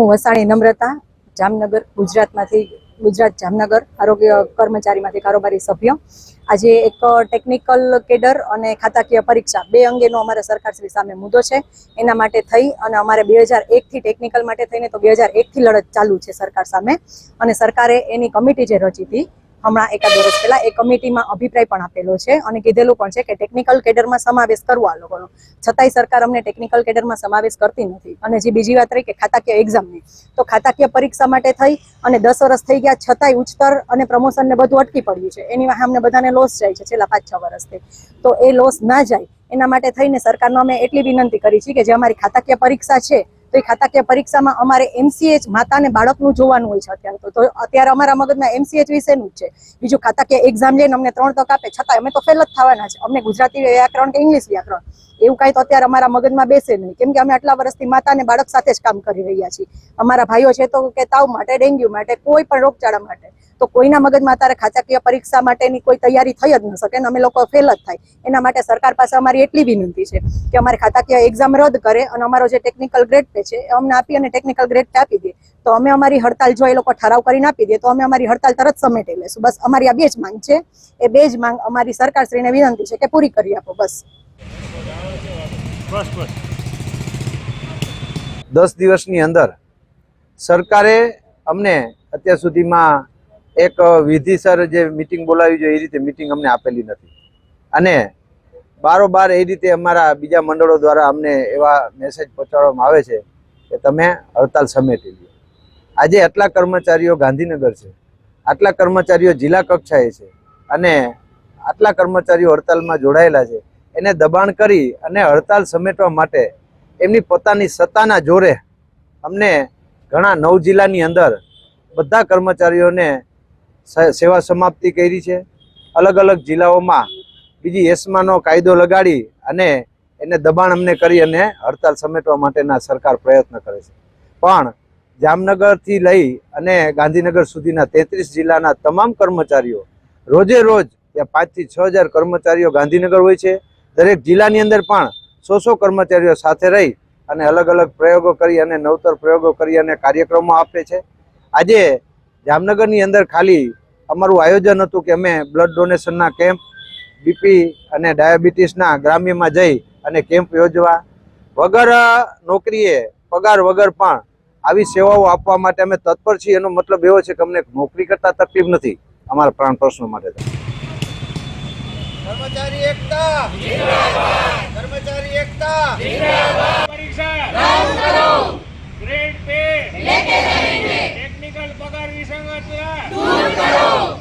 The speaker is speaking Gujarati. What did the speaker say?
હું વસાણી નમ્રતા જામનગર, ગુજરાતમાંથી ગુજરાત જામનગર આરોગ્ય કર્મચારીમાંથી કારોબારી સભ્ય. આજે એક ટેકનિકલ કેડર અને ખાતાકીય પરીક્ષા બે અંગેનો અમારા સરકારશ્રી સામે મુદ્દો છે. એના માટે થઈ અને અમારે બે હજાર એકથી ટેકનિકલ માટે થઈને તો બે હજાર એકથી લડત ચાલુ છે સરકાર સામે. અને સરકારે એની કમિટી જે રચી હતી હમણાં એકાદ વર્ષ પહેલા એ કમિટીમાં અભિપ્રાય પણ આપેલો છે અને કીધેલું પણ છે કે ટેકનિકલ કેડરમાં સમાવેશ કરવો આ લોકોનો. છતાંય સરકાર અમને ટેકનિકલ કેડરમાં સમાવેશ કરતી નથી. અને જે બીજી વાત રહી કે ખાતાકીય એક્ઝામની તો ખાતાકીય પરીક્ષા માટે થઈ અને દસ વર્ષ થઈ ગયા છતાંય ઉચ્ચતર અને પ્રમોશનને બધું અટકી પડ્યું છે. એની વાહે અમને બધાને લોસ જાય છે છેલ્લા પાંચ, છ વર્ષથી. તો એ લોસ ના જાય, એના માટે થઈને સરકારનો અમે એટલી વિનંતી કરી છે કે જે અમારી ખાતાકીય પરીક્ષા છે તો એ ખાતાકીય પરીક્ષામાં અમારે એમસીએચ માતા અને બાળકનું જોવાનું હોય છે અત્યારે તો. અત્યારે અમારા મગજમાં એમસીએચ વિશેનું જ છે. બીજું ખાતાકીય એક્ઝામ લઈને અમને ત્રણ તક આપે. છતાં અમે તો ફેલ જ થવાના છે. અમને ગુજરાતી વ્યાકરણ કે ઇંગ્લિશ વ્યાકરણ. એવું કાંઈ તો અત્યારે અમારા મગજમાં બેસે નહીં. કેમ કે અમે આટલા વર્ષથી માતાને બાળક સાથે જ કામ કરી રહ્યા છીએ. અમારા ભાઈઓ છે તો કે તાવ માટે, ડેન્ગ્યુ માટે, કોઈ પણ રોગચાળા માટે. તો કોઈના મગજમાં અત્યારે ખાતાકીય પરીક્ષા માટેની કોઈ તૈયારી થઈ જ ન શકે અને અમે લોકો ફેલ જ થાય. એના માટે સરકાર પાસે અમારી એટલી વિનંતી છે કે અમારે ખાતાકીય એક્ઝામ રદ કરે અને અમારો જે ટેકનિકલ ગ્રેડ પે છે એ અમને આપી અને ટેકનિકલ ગ્રેડ પે આપી દે. તો અમે અમારી હડતાલ જો એ લોકો ઠરાવ કરીને આપી દે તો અમે અમારી હડતાલ તરત સમેટી લેશું. બસ અમારી આ બે જ માંગ છે. એ બે જ માંગ અમારી સરકારશ્રીને વિનંતી છે કે પૂરી કરી આપો. બસ. દસ દિવસની અંદર સરકારે અમને અત્યાર સુધીમાં એક વિધિસર જે મિટિંગ બોલાવી જોઈએ એ રીતે મિટિંગ અમને આપેલી નથી. અને બારોબાર એ રીતે અમારા બીજા મંડળો દ્વારા અમને એવા મેસેજ પહોંચાડવામાં આવે છે કે તમે હડતાલ સમેટી લો આજે આટલા કર્મચારીઓ ગાંધીનગર છે, આટલા કર્મચારીઓ જિલ્લા કક્ષાએ છે અને આટલા કર્મચારીઓ હડતાલમાં જોડાયેલા છે. એને દબાણ કરી અને હડતાલ સમેટવા માટે એમની પોતાની સત્તાના જોરે અમને ઘણા નવ જિલ્લાની અંદર બધા કર્મચારીઓને સેવા સમાપ્તિ કરી છે. અલગ અલગ જિલ્લાઓમાં બીજી એસમાનો કાયદો લગાડી અને એને દબાણ અમને કરી અને હડતાલ સમેટવા માટેના સરકાર પ્રયત્ન કરે છે. પણ જામનગરથી લઈ અને ગાંધીનગર સુધીના તેત્રીસ જિલ્લાના તમામ કર્મચારીઓ રોજે રોજ ત્યાં પાંચથી છ હજાર કર્મચારીઓ ગાંધીનગર હોય છે. દરેક જિલ્લાની અંદર પણ સો સો કર્મચારીઓ સાથે રહી અને અલગ અલગ પ્રયોગો કરી અને નવતર પ્રયોગો કરી અને કાર્યક્રમો આપે છે. આજે જામનગરની અંદર ખાલી અમારું આયોજન હતું કે અમે બ્લડ ડોનેશનના કેમ્પ, બીપી અને ડાયાબિટીસના ગ્રામ્યમાં જઈ અને કેમ્પ યોજવા વગર નોકરીએ પગાર વગર પણ આવી સેવાઓ આપવા માટે અમે તત્પર છીએ. એનો મતલબ એવો છે કે અમને નોકરી કરતાં તકલીફ નથી. અમારા પ્રાણ પ્રશ્નો માટે. કર્મચારી એકતા. કર્મચારી એકતા. પરીક્ષા. Grade pay. ટેકનિકલ પગાર વિસંગતતા દૂર કરો.